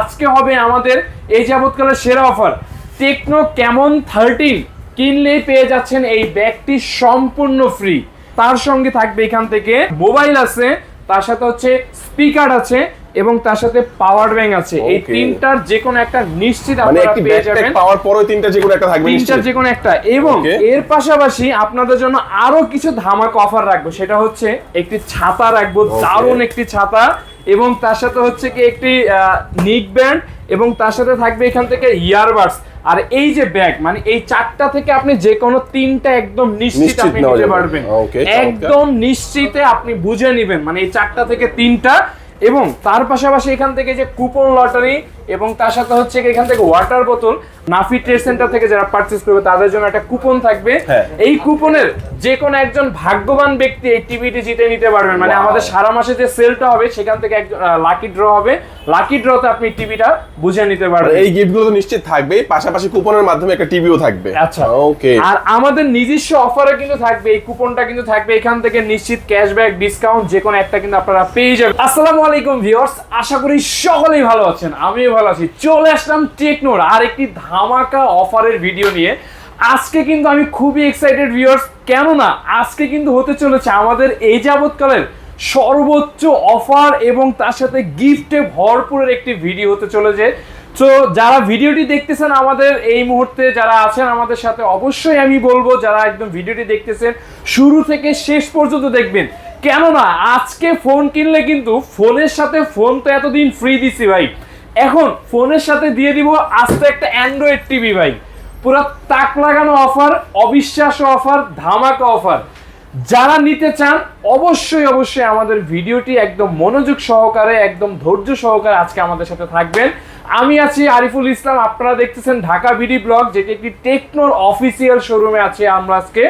আজকে হবে আমাদের এই যাবৎকালের সেরা অফার। টেকনো ক্যামন থার্টিন কিনলেই পেয়ে যাচ্ছেন এই ব্যাগটি সম্পূর্ণ ফ্রি। তার সঙ্গে থাকবে এখান থেকে মোবাইল আছে তার সাথে হচ্ছে স্পিকার আছে এবং তার সাথে পাওয়ার ব্যাংক আছে। এই তিনটার যে কোনো একটা নিশ্চিত মানে আপনারা পেয়ে যাবেন। পাওয়ার পরে তিনটা যে কোনো একটা থাকবে তিনটার যে কোনো একটা। এবং এর পাশাপাশি আপনাদের জন্য আরও কিছু ধামাক অফার রাখব। সেটা হচ্ছে একটি ছাতা রাখব. দারুণ একটি ছাতা। এবং তার সাথে হচ্ছে কি একটি নিক ব্যান্ড এবং তার সাথে থাকবে এখান থেকে ইয়ারবাডস আর এই যে ব্যাগ মানে এই চারটা থেকে আপনি যে কোনো তিনটা একদম নিশ্চিত আপনি নিতে পারবেন। একদম নিশ্চিতে আপনি বুঝে নেবেন মানে এই চারটা থেকে তিনটা। এবং তার পাশাপাশি এখান থেকে যে কুপন লটারি এবং তার সাথে হচ্ছে এখান থেকে ওয়াটার বোতল নাফি ট্রেড সেন্টার থেকে যারা পারচেজ করবে তাদের জন্য একটা কুপন থাকবে। হ্যাঁ। এই কুপনের যে কোনো একজন ভাগ্যবান ব্যক্তি এই টিভিটি জিতে নিতে পারবেন। মানে আমাদের সারা মাসে যে সেলটা হবে সেখান থেকে একজন লাকি ড্র হবে। লাকি ড্রতে আপনি টিভিটা বুঝে নিতে পারবেন। এই গিফটগুলো তো নিশ্চিত থাকবে পাশাপাশি কুপনের মাধ্যমে একটা টিভিও থাকবে। আচ্ছা। ওকে আর আমাদের নিজস্ব অফারে কিন্তু থাকবে এই কুপনটা কিন্তু থাকবে। এখান থেকে নিশ্চিত ক্যাশব্যাক ডিসকাউন্ট যে কোনো একটা কিন্তু আপনারা পেয়ে যাবেন। আসসালামু আলাইকুম ভিউয়ার্স আশা করি সকলেই ভালো আছেন। আমিও ভালো আছি চলে আসলাম টেকনোর আর একটি ধামাকা অফারের ভিডিও নিয়ে। আজকে কিন্তু আমি খুবই এক্সাইটেড ভিউয়ার্স কেননা, আজকে কিন্তু হতে চলেছে আমাদের এই যাবৎকালের সর্বোচ্চ অফার এবং তার সাথে গিফটে ভরপুরের একটি ভিডিও হতে চলেছে। তো যারা ভিডিওটি দেখতেছেন আমাদের এই মুহূর্তে, যারা আছেন আমাদের সাথে, অবশ্যই আমি বলব, যারা একদম ভিডিওটি দেখতেছেন, শুরু থেকে শেষ পর্যন্ত দেখবেন। কেননা, আজকে ফোন কিনলে কিন্তু ফোনের সাথে ফোন তো এতদিন ফ্রি দিছি ভাই। এখন ফোনের সাথে দিয়ে দিব আস্তে একটা অ্যান্ড্রয়েড টিভি ভাই। পুরো তাক লাগানো অফার, অবিশ্বাস্য অফার, ধামাকা অফার। যারা নিতে চান, অবশ্যই অবশ্যই আমাদের ভিডিওটি একদম মনোযোগ সহকারে, একদম ধৈর্য সহকারে আজকে আমাদের সাথে থাকবেন। আমি আছি আরিফুল ইসলাম, আপনারা দেখতেছেন ঢাকা বিডি ব্লগ, যেটি একটি টেকনোর অফিসিয়াল শোরুমে আছে আমরা আজকে।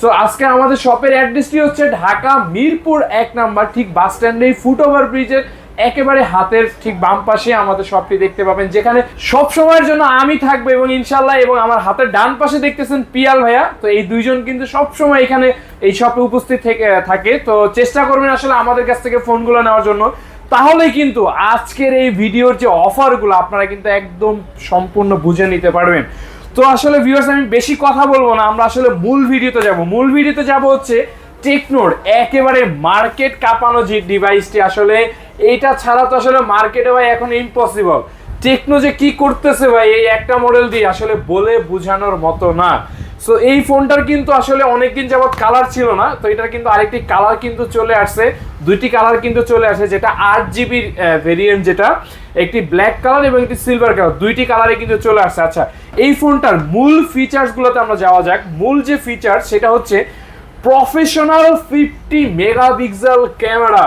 সো আজকে আমাদের শপের অ্যাড্রেসটি হচ্ছে ঢাকা মিরপুর এক নাম্বার, ঠিক বাস স্ট্যান্ডেই ফুট ওভার ব্রিজের একেবারে হাতের ঠিক বাম পাশে আমাদের শপটি দেখতে পাবেন, যেখানে সব সময়ের জন্য আমি থাকব এবং ইনশাল্লাহ এবং আমার হাতের ডান পাশে দেখতেছেন পিয়াল ভাইয়া। তো এই দুইজন কিন্তু সব সময় এখানে এই শপে উপস্থিত থেকে, থাকে। তো চেষ্টা করবেন আসলে আমাদের কাছ থেকে ফোনগুলো নেওয়ার জন্য। তাহলে কিন্তু আজকের এই ভিডিওর যে অফারগুলো আপনারা কিন্তু একদম সম্পূর্ণ বুঝে নিতে পারবেন। তো আসলে ভিউয়ার্স আমি বেশি কথা বলব না, আমরা আসলে মূল ভিডিওতে যাব। মূল ভিডিওতে যাব হচ্ছে টেকনোর, একেবারে মার্কেট কাঁপানো যে ডিভাইসটি আসলে এইটা ছাড়া তো আসলে মার্কেটে ভাই এখন ইম্পসিবল টেকনো যে কি করতেছে ভাই, এই একটা মডেল দিয়ে আসলে বলে বোঝানোর মতো না। সো এই ফোনটার কিন্তু আসলে অনেকদিন যাবত কালার ছিল না, তো এটার কিন্তু আরেকটি কালার কিন্তু চলে আসছে। দুইটি কালার কিন্তু চলে আসে যেটা আট জিবির ভেরিয়েন্ট যেটা, একটি ব্ল্যাক কালার এবং একটি সিলভার কালার দুইটি কালারে কিন্তু চলে আসছে। আচ্ছা এই ফোনটার মূল ফিচার্সগুলোতে আমরা যাওয়া যাক। মূল যে ফিচার সেটা হচ্ছে professional fifty megapixel camera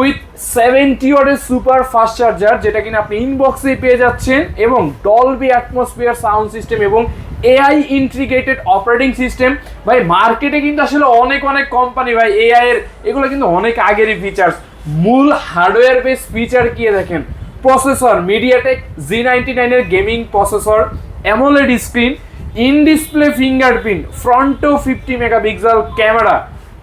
with seventy ওয়াটের সুপার ফাস্ট চার্জার, যেটা কিনা আপনি ইনবক্সে পেয়ে যাচ্ছেন, এবং ডলবি অ্যাটমসফিয়ার সাউন্ড সিস্টেম এবং এআই ইন্টিগ্রেটেড অপারেটিং সিস্টেম ভাই মার্কেটে কিন্তু আসলে অনেক অনেক কোম্পানি ভাই এআই এর, এগুলো কিন্তু অনেক আগেরই ফিচার্স মূল হার্ডওয়্যার বেস ফিচার কি দেখেন? প্রসেসর মিডিয়াটেক জি নাইনটি নাইনের gaming processor AMOLED screen in display fingerprint ফ্রন্টও fifty megapixel camera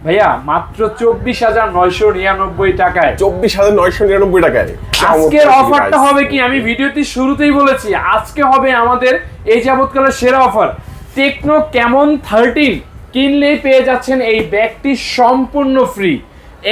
ভাইয়া মাত্র চব্বিশ হাজার নয়শো নিরানব্বই টাকায়। চব্বিশ হাজার নয়শো নিরানব্বই টাকায়। আজকের অফারটা হবে কি? আমি ভিডিওটি শুরুতেই বলেছি আজকে হবে আমাদের এই যাবৎকালের সেরা অফার টেকনো ক্যামন থার্টিন কিনলেই পেয়ে যাচ্ছেন এই ব্যাগটি সম্পূর্ণ ফ্রি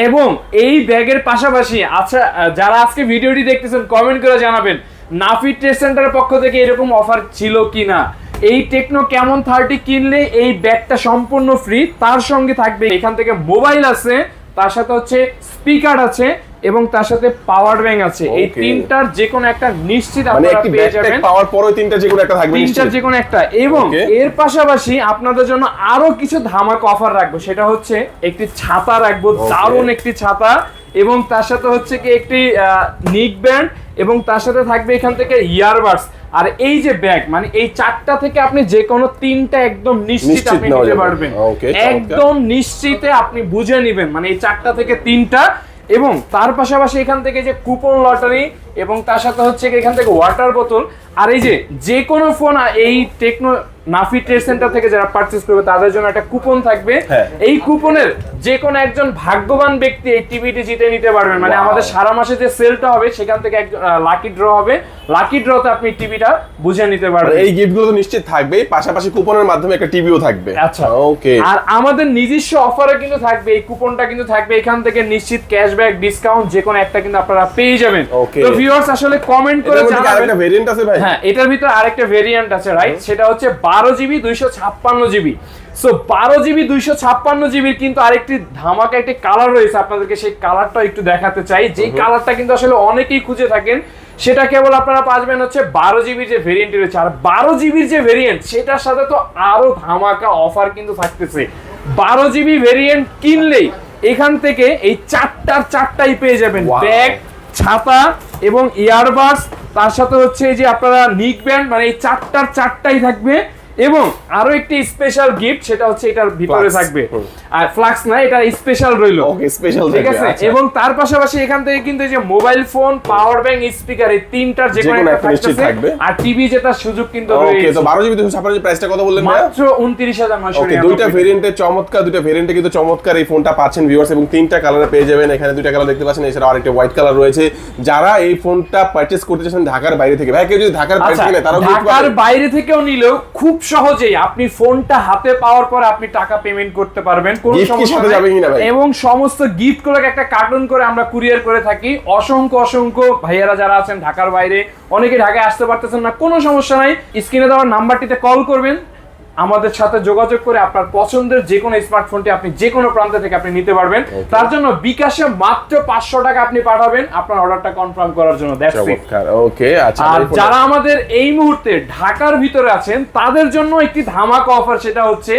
এবং এই ব্যাগের পাশাপাশি আচ্ছা যারা আজকে ভিডিওটি দেখতেছেন কমেন্ট করে জানাবেন নাফি ট্রেড সেন্টারের পক্ষ থেকে এরকম অফার ছিল কিনা। এই টেকনো কেমন থার্টি কিনলে এই ব্যাগটা সম্পূর্ণ ফ্রি তার সঙ্গে থাকবে এখান থেকে মোবাইল আছে তার সাথে হচ্ছে স্পিকার আছে এবং তার সাথে পাওয়ার ব্যাংক আছে। এই তিনটার যে কোনো একটা নিশ্চিত মানে আপনারা পেয়ে যাবেন। পাওয়ার পরে তিনটা যে কোনো একটা থাকবে তিনটার নিশ্চয়ই। যে কোনো একটা। এবং এর পাশাপাশি আপনাদের জন্য আরও কিছু ধামাক অফার রাখব। সেটা হচ্ছে একটি ছাতা রাখব. দারুণ একটি ছাতা। এবং তার সাথে হচ্ছে কি একটি নিক ব্যান্ড এবং তার সাথে থাকবে এখান থেকে ইয়ারবাডস আর এই যে ব্যাগ মানে এই চারটা থেকে আপনি যে কোনো তিনটা একদম নিশ্চিত আপনি নিতে পারবেন। একদম নিশ্চিতে আপনি বুঝে নেবেন মানে এই চারটা থেকে তিনটা। এবং তার পাশাপাশি এখান থেকে যে কুপন লটারি এবং তার সাথে হচ্ছে এখান থেকে ওয়াটার বোতল আর এই যে যে কোনো ফোন এই টেকনো নাফি ট্রেড সেন্টার থেকে যারা পারচেজ করবে তাদের জন্য একটা কুপন থাকবে। হ্যাঁ। এই কুপনের যে কোনো একজন ভাগ্যবান ব্যক্তি এই টিভিটি জিতে নিতে পারবেন। মানে আমাদের সারা মাসে যে সেলটা হবে সেখান থেকে একজন লাকি ড্র হবে। লাকি ড্রতে আপনি টিভিটা বুঝে নিতে আর পারবেন। এই গিফটগুলো তো নিশ্চিত থাকবেই পাশাপাশি কুপনের মাধ্যমে একটা টিভিও থাকবে। আচ্ছা। ওকে আর আমাদের নিজস্ব অফারে কিন্তু থাকবে এই কুপনটা কিন্তু থাকবে। এখান থেকে নিশ্চিত ক্যাশব্যাক ডিসকাউন্ট যে কোনো একটা কিন্তু আপনারা পেয়ে যাবেন. তো ভিউয়ার্স আসলে কমেন্ট করে জানাবেন। আরেকটা ভেরিয়েন্ট আছে ভাই? হ্যাঁ এটার ভিতরে আরেকটা ভেরিয়েন্ট আছে রাইট সেটা হচ্ছে বারো জিবি দুইশো ছাপ্পান্ন জিবি। সো বারো জিবি দুইশো ছাপ্পান্ন জিবির কিন্তু আরেকটি ধামাকা একটি কালার রয়েছে। আপনাদেরকে সেই কালারটা একটু দেখাতে চাই। যেই কালারটা কিন্তু আসলে অনেকেই খুঁজে থাকেন। সেটা কেবল আপনারা পাবেন হচ্ছে বারো জিবির যে ভেরিয়েন্টটি রয়েছে। আর বারো জিবির যে ভেরিয়েন্ট সেটার সাথে তো আরও ধামাকা অফার কিন্তু থাকতেছে। বারো জিবি ভেরিয়েন্ট কিনলেই এখান থেকে এই চারটার চারটাই পেয়ে যাবেন। ব্যাগ ছাতা এবং ইয়ারবাডস তার সাথে হচ্ছে যে আপনারা নিক ব্যান্ড মানে এই চারটার চারটাই থাকবে এবং আরও একটি স্পেশাল গিফট সেটা হচ্ছে এটার ভিতরে থাকবে। আর ফ্লাক্স না এটা স্পেশাল রইল। ওকে স্পেশাল ঠিক আছে? এবং তার পাশাপাশি এখান থেকে কিন্তু এই যে mobile phone power bank speaker এই তিনটার যে কোনো একটা থাকবে। আর টিভি যেটার সুযোগ কিন্তু ওকে রয়েছে। তো 12 জিবি 256 প্রাইসটা কত বললেন মাত্র ওকে দুইটা চমৎকার দুইটা ভেরিয়েন্টে কিন্তু চমৎকার এই ফোনটা পাচ্ছেন ভিউয়ার্স এবং তিনটা কালারে পেয়ে যাবেন। এখানে দুইটা কালার দেখতে পাচ্ছেন এছাড়া আরেকটা হোয়াইট কালার রয়েছে। যারা এই ফোনটা পারচেজ করতে চাচ্ছেন ঢাকার বাইরে থেকে ভাই কেউ যদি ঢাকার বাইরে আচ্ছা থেকে তারাও ঢাকার বাইরে থেকেও নিলেও খুব সহজেই আপনি ফোনটা হাতে পাওয়ার পর আপনি টাকা পেমেন্ট করতে পারবেন। কোনো সমস্যা যাবে কিনা ভাই? এবং সমস্ত গিফট গুলোকে একটা কার্টুন করে আমরা কুরিয়ার করে থাকি। অসংখ্য অসংখ্য ভাইয়ারা যারা আছেন ঢাকার বাইরে অনেকে ঢাকায় আসতে পারতেছেন না কোনো সমস্যা নাই। স্ক্রিনে দেওয়ার নাম্বারটিতে কল করবেন। আমাদের সাথে যোগাযোগ করে আপনার পছন্দের যে কোনো স্মার্টফোনটি আপনি যে কোনো প্রান্ত থেকে আপনি নিতে পারবেন। তার জন্য বিকাশে মাত্র পাঁচশো টাকা আপনি পাঠাবেন আপনার অর্ডারটা কনফার্ম করার জন্য। ওকে আচ্ছা আর যারা আমাদের এই মুহূর্তে ঢাকার ভিতরে আছেন তাদের জন্য একটি ধামাকা অফার সেটা হচ্ছে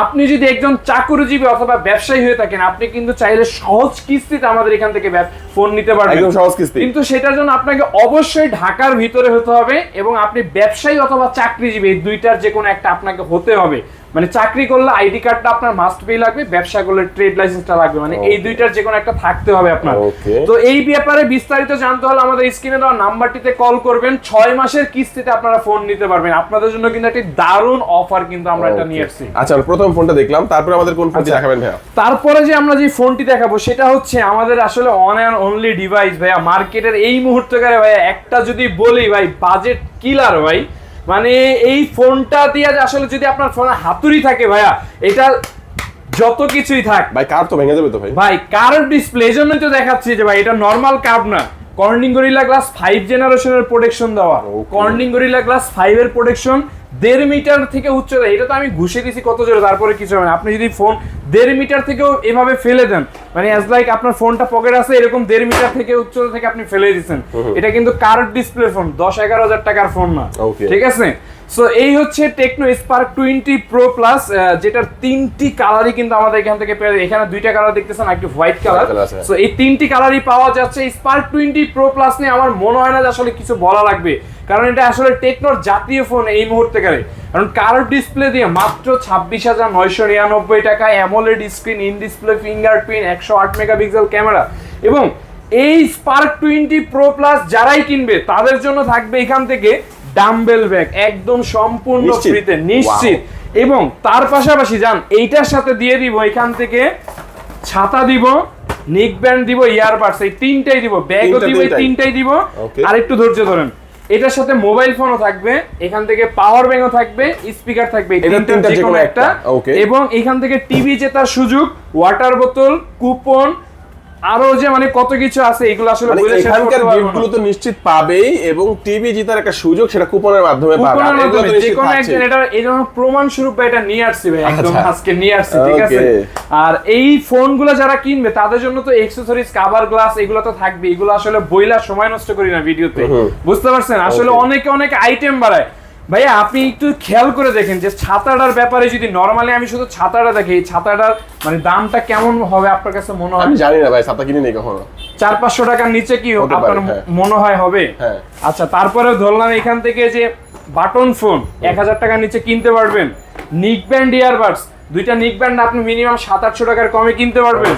আপনি যদি একজন চাকুরিজীবী অথবা ব্যবসায়ী হয়ে থাকেন আপনি কিন্তু চাইলে সহজ কিস্তিতে আমাদের এখান থেকে ফোন নিতে পারবেন। একদম সহজ কিস্তি। কিন্তু সেটার জন্য আপনাকে অবশ্যই ঢাকার ভিতরে হতে হবে এবং আপনি ব্যবসায়ী অথবা চাকরিজীবী এই দুইটার যে কোনো একটা আপনাকে হতে হবে। মানে চাকরি করলে আইডি কার্ডটা আপনার মাস্ট পে লাগবে ব্যবসা করলে ট্রেড লাইসেন্সটা লাগবে মানে এই দুইটার যে কোনো একটা থাকতে হবে আপনার। তো এই ব্যাপারে বিস্তারিত জানতে হলে আমাদের স্ক্রিনে দেওয়া নাম্বারটিতে কল করবেন ছয় মাসের কিস্তিতে আপনারা ফোন নিতে পারবেন। আপনাদের জন্য কিন্তু একটি দারুণ অফার কিন্তু আমরা এটা নিয়ে আসছি। আচ্ছা প্রথম ফোনটা দেখলাম তারপরে আমাদের কোন ফোনটি আচ্ছা। দেখাবেন ভাইয়া? তারপরে যে আমরা যে ফোনটি দেখাবো সেটা হচ্ছে আমাদের আসলে অন অ্যান্ড অনলি ডিভাইস ভাইয়া। মার্কেটের এই মুহূর্তকারে ভাইয়া একটা যদি বলি ভাই বাজেট কিলার ভাই মানে এই ফোনটা দিয়ে আসলে যদি আপনার ফোনে হাতুড়ি থাকে ভাইয়া এটা যত কিছুই থাক। ভাই কার তো ভেঙে যাবে তো ভাই। ভাই কার্ভ ডিসপ্লে এই জন্যই তো দেখাচ্ছি যে ভাই এটা নর্মাল কার্ভ না। কর্নিং গরিলা গ্লাস ফাইভ জেনারেশনের প্রোটেকশন দেওয়া. কর্নিং গরিলা গ্লাস ফাইভ এর প্রোটেকশন দেড় মিটার থেকে উচ্চতা এটা তো আমি ঘুষে দিছি কত জোরে তারপরে কিছু হবে না। আপনি যদি ফোন দেড় মিটার থেকেও এভাবে ফেলে দেন মানে অ্যাজ লাইক আপনার ফোনটা পকেট আছে এরকম দেড় মিটার থেকে উচ্চতা থেকে আপনি ফেলে দিচ্ছেন। এটা কিন্তু কার ডিসপ্লে ফোন দশ এগারো হাজার টাকার ফোন না. ঠিক আছে? সো এই হচ্ছে Tecno Spark twenty pro plus যেটার তিনটি কালারই কিন্তু আমাদের এখান থেকে পেয়ে। এখানে দুইটা কালার দেখতেছেন একটু হোয়াইট কালার সো এই তিনটি কালারই পাওয়া যাচ্ছে স্পার্ক টোয়েন্টি প্রো প্লাস নিয়ে। আমার মনে হয় না যে আসলে কিছু বলা লাগবে। কারণ এটা আসলে টেকনোর জাতীয় ফোন এই মুহূর্তে কারে কারণ কার্ভ ডিসপ্লে দিয়ে মাত্র ছাব্বিশ হাজার নয়শো নিরানব্বই টাকা AMOLED screen in display fingerprint একশো আট মেগাপিক্সেল ক্যামেরা এবং এই স্পার্ক টোয়েন্টি প্রো প্লাস যারাই কিনবে তাদের জন্য থাকবে এখান থেকে ডাম্বেল ব্যাগ একদম সম্পূর্ণ ফ্রিতে নিশ্চিত। এবং তার পাশাপাশি যান এইটার সাথে দিয়ে দিব এখান থেকে ছাতা দিব নেক ব্যান্ড দিব ইয়ারবাডস এই তিনটাই দিব ব্যাগও দিব এই তিনটাই। দিব। আর একটু ধৈর্য ধরেন এটার সাথে মোবাইল ফোনও থাকবে এখান থেকে পাওয়ার ব্যাংকও থাকবে স্পিকার থাকবে যে কোনো একটা, এবং এখান থেকে টিভি জেতার সুযোগ ওয়াটার বোতল কুপন আরও যে মানে কত কিছু আছে এগুলো আসলে মানে বলে শেষ এখানকার গিফটগুলো তো নিশ্চিত পাবেই এবং টিভি জিতার একটা সুযোগ সেটা কুপনের মাধ্যমে পাবে। এগুলো তো যে নিশ্চিত কোনো একজন এটা এই জন্য প্রমাণ স্বরূপ এটা নিয়ে আসছি ভাই একদম আচ্ছা। আজকে নিয়ে আসছি ঠিক আছে? আর এই ফোনগুলো যারা কিনবে তাদের জন্য তো এক্সেসরিজ কভার গ্লাস এগুলো তো থাকবে এগুলো আসলে বইলা সময় নষ্ট করি না ভিডিওতে। বুঝতে পারছেন? আসলে. অনেকে অনেক আইটেম বাড়ায়। ভাইয়া আপনি একটু খেয়াল করে দেখেন যে ছাতাটার ব্যাপারে যদি নরমালি আমি শুধু ছাতাটা দেখি ছাতাটার মানে দামটা কেমন হবে আপনার কাছে মনে হয়? আমি জানি না ভাই ছাতা কিনে নেই কখনো। চার পাঁচশো টাকার নিচে কি আপনার হ্যাঁ। মনে হয় হবে? হ্যাঁ। আচ্ছা তারপরে ধরলাম এখান থেকে যে বাটন ফোন এক হাজার টাকার নিচে কিনতে পারবেন। নিক ব্যান্ড ইয়ারবাডস দুইটা নিক ব্যান্ড আপনি মিনিমাম সাত আটশো টাকার কমে কিনতে পারবেন।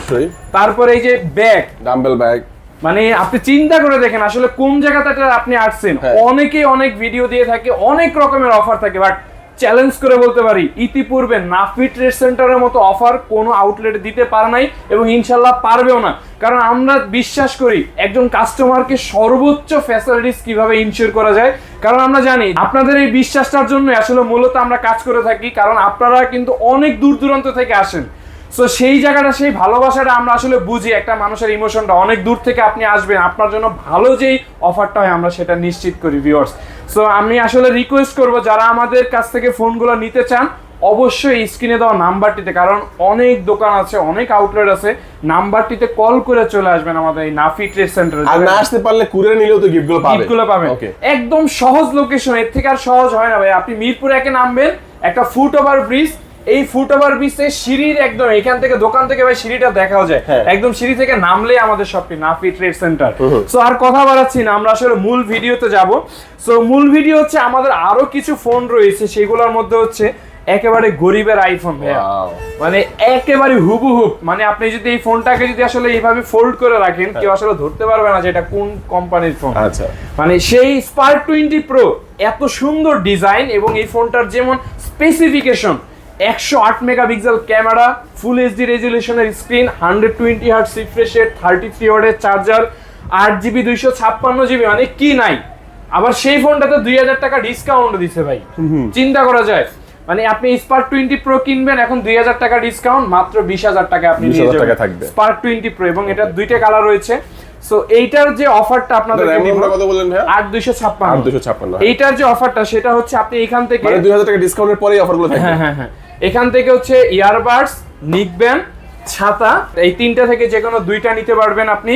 তারপরে এই যে ব্যাগ ডাম্বেল ব্যাগ মানে আপনি চিন্তা করে দেখেন আসলে কোন জায়গাতে আপনি আসছেন। হ্যাঁ। অনেকে অনেক ভিডিও দিয়ে থাকে অনেক রকমের অফার থাকে বাট চ্যালেঞ্জ করে বলতে পারি ইতিপূর্বে নাফি ট্রেড সেন্টারের মতো অফার কোনো আউটলেটে দিতে পারে নাই এবং ইনশাল্লাহ পারবেও না। কারণ আমরা বিশ্বাস করি একজন কাস্টমারকে সর্বোচ্চ ফ্যাসিলিটিস কীভাবে ইনশিওর করা যায় কারণ আমরা জানি আপনাদের এই বিশ্বাসটার জন্য আসলে মূলত আমরা কাজ করে থাকি কারণ আপনারা কিন্তু অনেক দূর দূরান্ত থেকে আসেন। সো সেই জায়গাটা সেই ভালোবাসাটা আমরা আসলে বুঝি একটা মানুষের ইমোশনটা অনেক দূর থেকে আপনি আসবেন আপনার জন্য ভালো যেই অফারটা হয় আমরা সেটা নিশ্চিত করি ভিউয়ার্স সো আমি আসলে রিকোয়েস্ট করব যারা আমাদের কাছ থেকে ফোনগুলো নিতে চান অবশ্যই স্ক্রিনে দেওয়া নাম্বারটিতে কারণ অনেক দোকান আছে অনেক আউটলেট আছে নাম্বারটিতে কল করে চলে আসবেন আমাদের এই নাফি ট্রেড সেন্টারে আর না আসতে পারলে কুরিয়ার নিলেও তো গিফটগুলো পাবে গিফটগুলো পাবেন। ওকে একদম সহজ লোকেশন এর থেকে আর সহজ হয় না ভাই। আপনি মিরপুর একে নামবেন একটা ফুট ওভার ব্রিজ এই ফুট ওভার ব্রিজে সিঁড়ির একদম এখান থেকে দোকান থেকে ভাই সিঁড়িটা দেখাও যায়। হ্যাঁ। একদম সিঁড়ি থেকে নামলে আমাদের শপটি নাফি ট্রেড সেন্টার সো আর কথা বাড়াচ্ছি না আমরা আসলে মূল ভিডিওতে যাব। সো মূল ভিডিও হচ্ছে আমাদের আরও কিছু ফোন রয়েছে সেগুলোর মধ্যে হচ্ছে একেবারে গরিবের আইফোন ভাইয়া। মানে একেবারে হুবহুব মানে আপনি যদি এই ফোনটাকে যদি আসলে এইভাবে ফোল্ড করে রাখেন কেউ আসলে ধরতে পারবে না যে এটা কোন কোম্পানির ফোন আচ্ছা। মানে সেই স্পার্ক টোয়েন্টি প্রো এত সুন্দর ডিজাইন এবং এই ফোনটার যেমন স্পেসিফিকেশন একশো আট মেগাপিক্সেল ক্যামেরা ফুল এইচডি রেজুলেশনের স্ক্রিন হান্ড্রেড টোয়েন্টি হার্ট রিফ্রেশের থার্টি থ্রি ওয়ার্ডের চার্জার আট জিবি দুইশো ছাপ্পান্ন জিবি মানে কি নাই। আবার সেই ফোনটাতে দুই হাজার টাকা ডিসকাউন্ট দিছে ভাই। চিন্তা করা যায়। মানে আপনি স্পার্ক টোয়েন্টি প্রো কিনবেন এখন দুই হাজার টাকা ডিসকাউন্ট মাত্র বিশ হাজার টাকা আপনি 20,000 নিয়ে যাবেন। থাকবে। স্পার্ক টোয়েন্টি প্রো এবং এটা দুইটা কালার রয়েছে। সো এইটার যে অফারটা আপনাদের কত বললেন ভাইয়া? আট দুইশো ছাপ্পান্ন। দুশো ছাপ্পান্ন এইটার যে অফারটা সেটা হচ্ছে আপনি এখান থেকে মানে দুই হাজার টাকা ডিসকাউন্টের পরেই অফারগুলো হ্যাঁ হ্যাঁ হ্যাঁ। এখান থেকে হচ্ছে ইয়ারবাডস নিকব্যান্ড ছাতা এই তিনটা থেকে যে কোনো দুইটা নিতে পারবেন আপনি।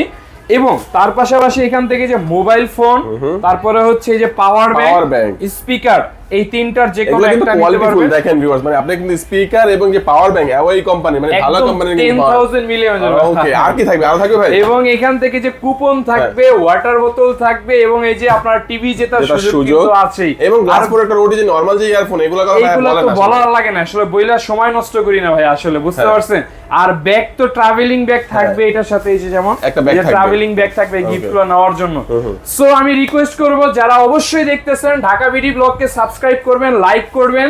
এবং তার পাশাপাশি এখান থেকে যে মোবাইল ফোন তারপরে হচ্ছে এই যে পাওয়ার ব্যাংক স্পিকার এই তিনটার যে কোনো একটা কোয়ালিটি ফুল দেখেন ভিউয়ার্স মানে আপনি কিন্তু স্পিকার এবং যে পাওয়ার ব্যাংক অ্যাওয়াই কোম্পানি মানে ভালো টেন থাউজেন্ড মিলিয়ন ওকে আর কি থাকবে? আরও থাকবে ভাই? এবং এখান থেকে যে কুপন থাকবে ওয়াটার বোতল থাকবে এবং এই যে আপনার টিভি জেতার সুযোগ কিন্তু আছেই। এবং গ্লাস প্রোটেক্টর ওটি যে নরমাল যে ইয়ারফোন এগুলো কথা বলেন তো। বলার লাগে না আসলে বইলা সময় নষ্ট করি না ভাই আসলে বুঝতে হ্যাঁ। পারছেন? আর ব্যাগ তো ট্রাভেলিং ব্যাগ থাকবে এটার সাথে এই যে যেমন একটা bag থাকবে। ট্রাভেলিং ব্যাগ থাকবে. গিফটগুলো নেওয়ার জন্য। সো আমি রিকোয়েস্ট করব যারা অবশ্যই দেখতেছেন ঢাকা বিডি ব্লগকে সাবস্ক্রাইব করবেন লাইক করবেন।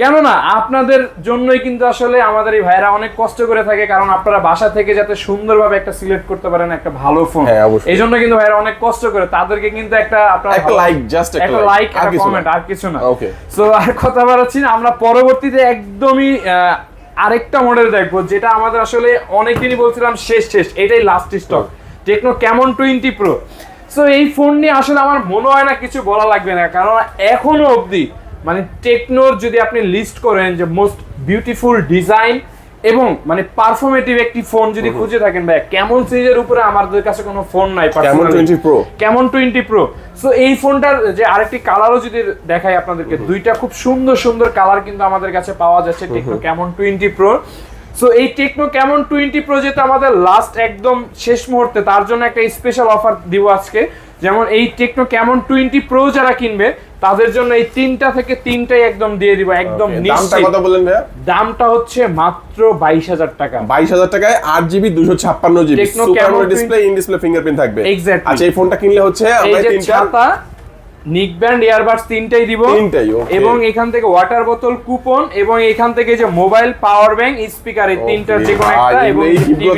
কেননা আপনাদের জন্যই কিন্তু আসলে আমাদের এই ভাইরা অনেক কষ্ট করে থাকে কারণ আপনারা বাসা থেকে যাতে সুন্দরভাবে একটা সিলেক্ট করতে পারেন একটা ভালো ফোন এই জন্য কিন্তু ভাইরা অনেক কষ্ট করে তাদেরকে কিন্তু একটা আপনার একটা like, just একটা লাইক আর। কমেন্ট আর কিছু না। Okay. সো আর কথা বাড়াচ্ছি না আমরা পরবর্তীতে একদমই আরেকটা মডেল দেখব যেটা আমাদের আসলে অনেকদিনই বলছিলাম শেষ শেষ এটাই last stock Tecno Camon twenty pro so এই ফোন নিয়ে আসলে আমার মনে হয় না কিছু বলা লাগবে না। কারণ এখনও অবধি মানে টেকনোর যদি আপনি লিস্ট করেন যে মোস্ট বিউটিফুল ডিজাইন এবং মানে পারফরমেটিভ একটি ফোন যদি খুঁজে থাকেন ভাই কেমন সিরিজের উপরে আমাদের কাছে কোনো ফোন নাই কেমন personally। 20 Pro? Camon twenty pro so এই ফোনটার যে আরেকটি কালারও যদি দেখাই আপনাদেরকে দুইটা খুব সুন্দর সুন্দর কালার কিন্তু আমাদের কাছে পাওয়া যাচ্ছে Tecno Camon twenty pro so এই টেকনো কেমন টোয়েন্টি প্রো যেটা আমাদের লাস্ট একদম শেষ মুহূর্তে তার জন্য একটা স্পেশাল অফার দিব আজকে। যেমন এই টেকনো কেমন টোয়েন্টি প্রো যারা কিনবে তাদের জন্য এই তিনটা থেকে তিনটাই একদম দিয়ে দিব একদম দামটা নিশ্চিত। কত ভাইয়া? দামটা হচ্ছে মাত্র বাইশ হাজার টাকা। বাইশ হাজার টাকায় আট জিবি দুশো ছাপ্পান্ন GB display in display fingerprint থাকবে. আচ্ছা এই ফোনটা কিনলে হচ্ছে আমরা তিনটা নিক ব্যান্ড ইয়ারবাডস তিনটাই দিব। তিনটাই, এবং এখান থেকে ওয়াটার বোতল কুপন এবং এখান থেকে যে মোবাইল পাওয়ার ব্যাংক স্পিকার এই তিনটার যে কোনো একটা এবং এই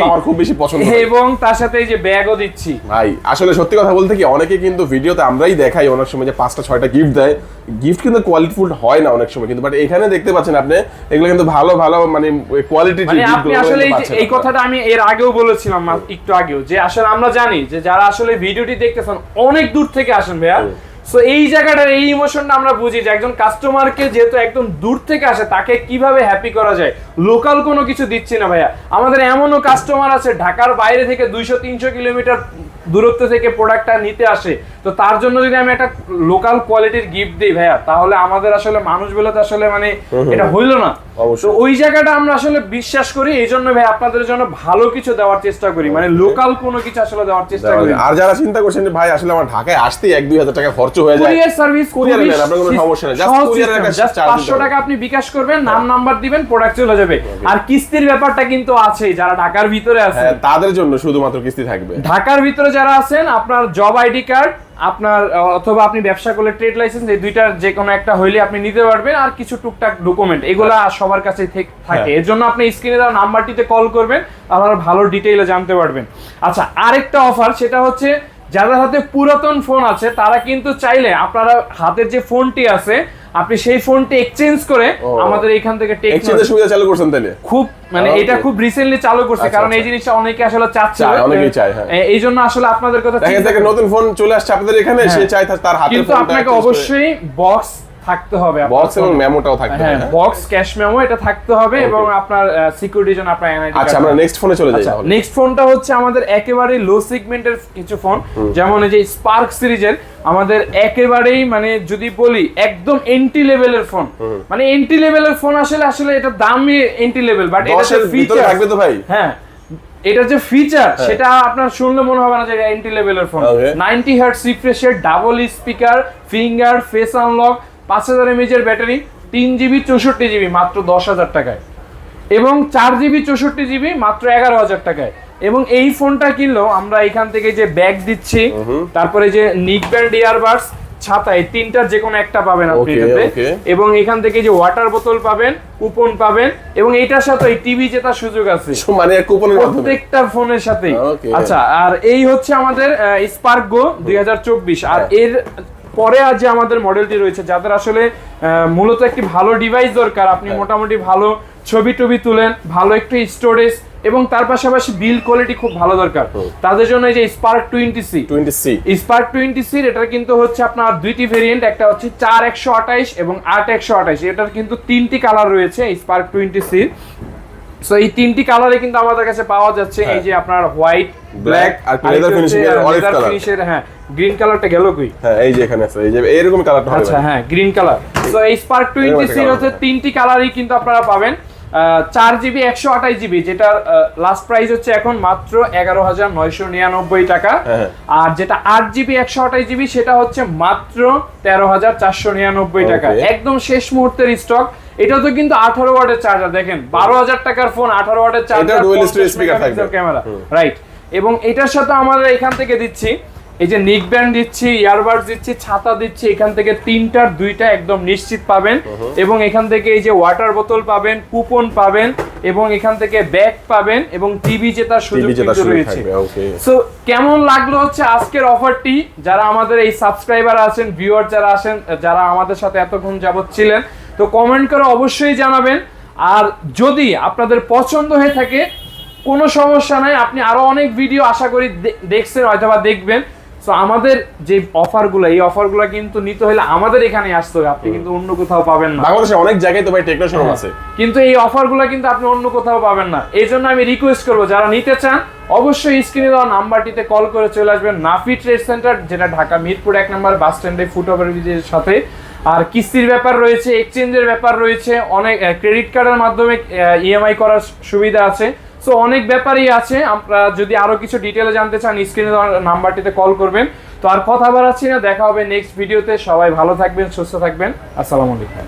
আমার খুব বেশি পছন্দ এবং তার সাথে এই যে ব্যাগও দিচ্ছি। ভাই আসলে সত্যি কথা বলতে কি অনেকে কিন্তু ভিডিওতে আমরাই দেখাই অনেক সময় যে পাঁচটা ছয়টা গিফট দেয়। গিফট কিন্তু কোয়ালিটিফুল হয় না অনেক সময় কিন্তু বাট এখানে দেখতে পাচ্ছেন আপনি এগুলো কিন্তু ভালো ভালো মানে কোয়ালিটি মানে আপনি আসলে এই কথাটা আমি এর আগেও বলেছিলাম একটু আগেও যে আসলে আমরা জানি যে যারা আসলে ভিডিওটি দেখতেছেন অনেক দূর থেকে আসেন ভাইয়া। সো এই জায়গাটার এই ইমোশনটা আমরা বুঝি যে একজন কাস্টমারকে যেহেতু একদম দূর থেকে আসে, তাকে কীভাবে হ্যাপি করা যায়? লোকাল কোনো কিছু দিচ্ছি না ভাইয়া। আমাদের এমনও কাস্টমার আছে, ঢাকার বাইরে থেকে দুইশো, তিনশো কিলোমিটার দূরত্ব থেকে প্রোডাক্টটা নিতে আসে। তো তার জন্য যদি আমি একটা লোকাল কোয়ালিটির গিফট দিই ভাইয়া তাহলে আমাদের আসলে মানুষ বলে তো আসলে মানে এটা হইল না। তো ওই জায়গাটা আমরা আসলে বিশ্বাস করি এই জন্য ভাই আপনাদের জন্য ভালো কিছু দেওয়ার চেষ্টা করি। মানে লোকাল কোনো কিছু আসলে দেওয়ার চেষ্টা করি। আর যারা চিন্তা করছেন ভাই আসলে আমার ঢাকায় আসতেই এক দুই হাজার টাকা খরচ হয়ে যায়। কুরিয়ার সার্ভিস নেন, আপনার কোনো সমস্যা নেই। Courier এর একটা দিতে পাঁচশো টাকা আপনি বিকাশ করবেন নাম নাম্বার দিবেন প্রোডাক্ট চলে যাবে। আর কিস্তির ব্যাপারটা কিন্তু আছে যারা ঢাকার ভিতরে হ্যাঁ তাদের জন্য শুধুমাত্র কিস্তি থাকবে। ঢাকার ভিতরে যারা আছেন আপনার জব আইডি কার্ড আপনার অথবা আপনি ব্যবসা করলে ট্রেড লাইসেন্স এই দুইটার যে কোনো একটা হইলে আপনি নিতে পারবেন আর কিছু টুকটাক ডকুমেন্ট এগুলা সবার কাছে থেক- থাকে। হ্যাঁ। এর জন্য আপনি স্ক্রিনে দেওয়া নাম্বারটিতে কল করবেন আপনারা ভালো ডিটেইলে জানতে পারবেন। আচ্ছা আরেকটা অফার সেটা হচ্ছে যাদের হাতে পুরাতন ফোন আছে তারা কিন্তু চাইলে আপনারা হাতের যে ফোনটি আছে আপনি সেই ফোনটি এক্সচেঞ্জ করে আমাদের এখান থেকে এক্সচেঞ্জের সুবিধা চালু করছেন তাহলে খুব মানে এটা খুব রিসেন্টলি চালু করছে আচ্ছা, কারণ এই আচ্ছা। জিনিসটা অনেকে আসলে চাচ্ছে অনেকেই চায়, হ্যাঁ। এই জন্য আসলে আপনাদের কথা থেকে নতুন ফোন চলে আসছে আপনাদের এখানে সে চাই চায় তার হাতে কিন্তু আপনাকে অবশ্যই বক্স থাকতে হবে বক্স এবং মেমোটাও হ্যাঁ হ্যাঁ। বক্স ক্যাশ মেমো এটা থাকতে হবে এবং আপনার সিকিউরিটির জন্য আপনার এনআইডি আচ্ছা আমরা নেক্সট ফোনে চলে যাই আচ্ছা তাহলে। নেক্সট ফোনটা হচ্ছে আমাদের একেবারে লো সেগমেন্টের কিছু ফোন যেমন এই যে স্পার্ক সিরিজের আমাদের একেবারেই মানে যদি বলি একদম এন্ট্রি লেভেলের ফোন মানে এন্ট্রি লেভেলের ফোন আসলে আসলে এটা দামই এন্ট্রি লেভেল বাট এটা ফিচার থাকবে তো ভাই। হ্যাঁ এটা যে ফিচার সেটা আপনার শুনলে মনে হবে না যে এন্ট্রি লেভেলের phone Okay. Ninety hertz রিফ্রেশের double speaker finger face unlock পাঁচ হাজার এমএজের ব্যাটারি তিন জিবি চৌষট্টি জিবি মাত্র দশ হাজার টাকায়। এবং চার জিবি চৌষট্টি জিবি মাত্র এগারো হাজার টাকায়। এবং এই ফোনটা কিনলেও আমরা এখান থেকে যে ব্যাগ দিচ্ছি তারপরে যে নিক ব্যান্ড ইয়ারবাডস ছাতা এই তিনটার যে কোনো একটা পাবেন আপনি এটাতে। এবং এখান থেকে যে ওয়াটার বোতল পাবেন কুপন পাবেন এবং এইটার সাথে টিভি জেতার সুযোগ আছে। মানে কুপনের প্রত্যেকটা ফোনের সাথে আচ্ছা আর এই হচ্ছে আমাদের স্পার্ক গো দুই আর হ্যাঁ। এর পরে আজ যে আমাদের মডেলটি রয়েছে যাদের আসলে মূলত একটি ভালো ডিভাইস দরকার আপনি হ্যাঁ। মোটামুটি ভালো ছবি টবি তুলেন ভালো একটু স্টোরেজ এবং তার পাশাপাশি বিল কোয়ালিটি খুব ভালো দরকার। তাদের জন্য এই যে Spark twenty C twenty C Spark twenty সির এটা কিন্তু হচ্ছে আপনার দুইটি ভেরিয়েন্ট একটা হচ্ছে চার একশো আঠাইশ এবং আট একশো আঠাইশ। এটার কিন্তু তিনটি কালার রয়েছে স্পার্ক টোয়েন্টি সির সো এই তিনটি কালারে কিন্তু আমাদের কাছে পাওয়া যাচ্ছে এই যে আপনার হোয়াইট ব্ল্যাক আর লেদার। ফিনিশের হ্যাঁ। গ্রিন কালারটা গেল কই? হ্যাঁ এই যে এখানে আছে এই যে এরকম কালারটা হবে আচ্ছা হ্যাঁ গ্রিন কালার তো এই স্পার্ক টোয়েন্টি একটা সির colour হচ্ছে আছে। তিনটি কালারই কিন্তু আপনারা পাবেন। চার জিবি একশো আঠাশ জিবি যেটার লাস্ট প্রাইস হচ্ছে এখন মাত্র এগারো হাজার নয়শো নিরানব্বই টাকা। হ্যাঁ। আর যেটা আট জিবি একশো আঠাশ জিবি সেটা হচ্ছে মাত্র তেরো হাজার চারশো নিরানব্বই টাকা। একদম শেষ মুহূর্তের স্টক এটা তো কিন্তু আঠারো ওয়াটের চার্জার দেখেন। বারো হাজার টাকার ফোন আঠারো ওয়াটের চার্জার dual storage speaker থাকবে। ক্যামেরা রাইট এবং এটার সাথে আমরা এখান থেকে দিচ্ছি এই যে নিক ব্যান্ড দিচ্ছি ইয়ারবাডস দিচ্ছি ছাতা দিচ্ছি এখান থেকে তিনটার দুইটা একদম নিশ্চিত পাবেন। এবং এখান থেকে এই যে ওয়াটার বোতল পাবেন কুপন পাবেন এবং এখান থেকে ব্যাগ পাবেন এবং টিভি জেতার সুযোগ কিন্তু রয়েছে। সো কেমন লাগল হচ্ছে আজকের অফারটি যারা আমাদের এই সাবস্ক্রাইবার আছেন ভিউয়ার যারা আছেন যারা আমাদের সাথে এতক্ষণ যাবত ছিলেন তো কমেন্ট করে অবশ্যই জানাবেন। আর যদি আপনাদের পছন্দ হয়ে থাকে কোনো সমস্যা নাই আপনি আরও অনেক ভিডিও আশা করি দেখছেন হয়তোবা দেখবেন। সো আমাদের যে অফারগুলো এই অফারগুলো কিন্তু নিতে হলে আমাদের এখানে আসতে হবে। আপনি কিন্তু অন্য কোথাও পাবেন না। বাংলাদেশে অনেক জায়গায় তো ভাই টেকনো শোরুম আছে। কিন্তু এই অফারগুলো কিন্তু আপনি অন্য কোথাও পাবেন না। এই জন্য আমি রিকোয়েস্ট করব যারা নিতে চান অবশ্যই স্ক্রিনে দেওয়া নাম্বারটিতে কল করে চলে আসবেন। নাফি ট্রেড সেন্টার যেটা ঢাকা মিরপুর এক নাম্বার বাস স্ট্যান্ডে ফুট ওভারব্রিজের সাথে। আর কিস্তির ব্যাপার রয়েছে এক্সচেঞ্জের ব্যাপার রয়েছে। অনেক ক্রেডিট কার্ডের মাধ্যমে ইএমআই করার সুবিধা আছে। সো অনেক ব্যাপারই আছে। আপনারা যদি আরও কিছু ডিটেলে জানতে চান স্ক্রিনে নাম্বারটিতে কল করবেন। তো আর কথা বাড়াচ্ছি না, দেখা হবে নেক্সট ভিডিওতে সবাই ভালো থাকবেন, সুস্থ থাকবেন। আসসালামু আলাইকুম।